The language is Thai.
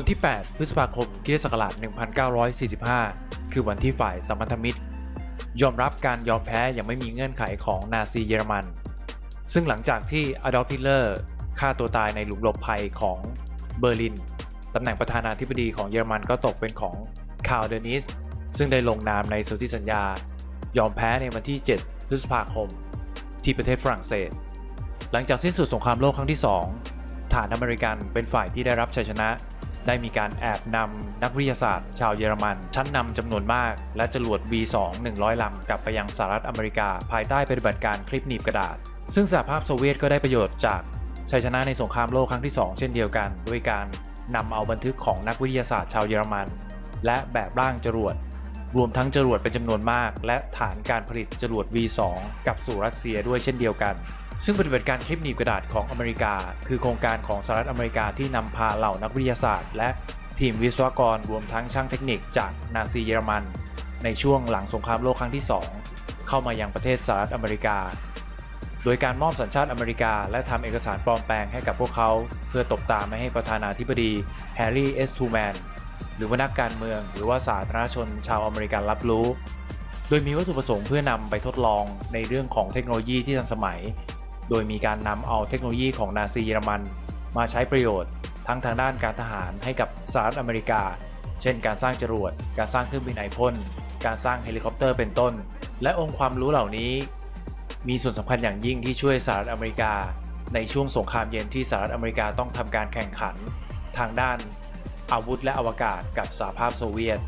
วันที่ 8 พฤษภาคมคศักราช1945 คือวันที่ฝ่ายสัมพันธมิตร ยอมรับการยอมแพ้อย่างไม่มีเงื่อนไขของนาซีเยอรมัน ซึ่งหลังจากที่อดอล์ฟฮิตเลอร์ฆ่าตัวตายในหลุมหลบภัยของเบอร์ลิน ตำแหน่งประธานาธิบดีของเยอรมันก็ตกเป็นของคาร์ลเดนิส ซึ่งได้ลงนามในสนธิสัญญา ยอมแพ้ในวันที่ 7 พฤษภาคม ที่ประเทศฝรั่งเศส หลังจากสิ้นสุดสงครามโลกครั้งที่ 2 ฐานอเมริกันเป็นฝ่ายที่ได้รับชัยชนะ ได้มีการแอบนำนักวิทยาศาสตร์ ชาวเยอรมัน ชั้นนำจำนวนมาก และจรวด V2 100 ลำกลับไปยังสหรัฐอเมริกา ภายใต้ปฏิบัติการคลิปหนีบกระดาษ ซึ่งสหภาพโซเวียตก็ได้ประโยชน์จากชัยชนะในสงครามโลกครั้งที่ 2 เช่นเดียวกัน ด้วยการนำเอาบันทึกของนักวิทยาศาสตร์ชาวเยอรมัน และแบบร่างจรวด รวมทั้งจรวดเป็นจำนวนมาก และฐานการผลิตจรวด V2 กับสู่รัสเซียด้วยเช่นเดียวกัน ซึ่งปฏิบัติการคลิปหนีบกระดาษของอเมริกา คือโครงการของสหรัฐอเมริกาที่นำพาเหล่านักวิทยาศาสตร์ และทีมวิศวกรรวมทั้งช่างเทคนิคจากนาซีเยอรมัน ในช่วงหลังสงครามโลกครั้งที่ 2 เข้ามายังประเทศสหรัฐอเมริกา โดยการมอบสัญชาติอเมริกา และทำเอกสารปลอมแปลงให้กับพวกเขา เพื่อตบตาไม่ให้ประธานาธิบดีแฮร์รี่เอสทูแมนหรือว่านักการเมือง หรือว่าสาธารณชนชาวอเมริกันรับรู้ โดยมีวัตถุประสงค์เพื่อนำไปทดลองในเรื่องของเทคโนโลยีที่ทันสมัย โดยมีการนำเอาเทคโนโลยีของนาซีเยอรมัน มาใช้ประโยชน์ ทั้งทางด้านการทหารให้กับสหรัฐอเมริกา เช่น การสร้างจรวด การสร้างเครื่องบินไอพ่นการสร้างเฮลิคอปเตอร์เป็นต้น และองค์ความรู้เหล่านี้ มีส่วนสำคัญอย่างยิ่งที่ช่วยสหรัฐอเมริกา ในช่วงสงครามเย็นที่สหรัฐอเมริกาต้องทำการแข่งขัน ทางด้านอาวุธและอวกาศกับสหภาพโซเวียต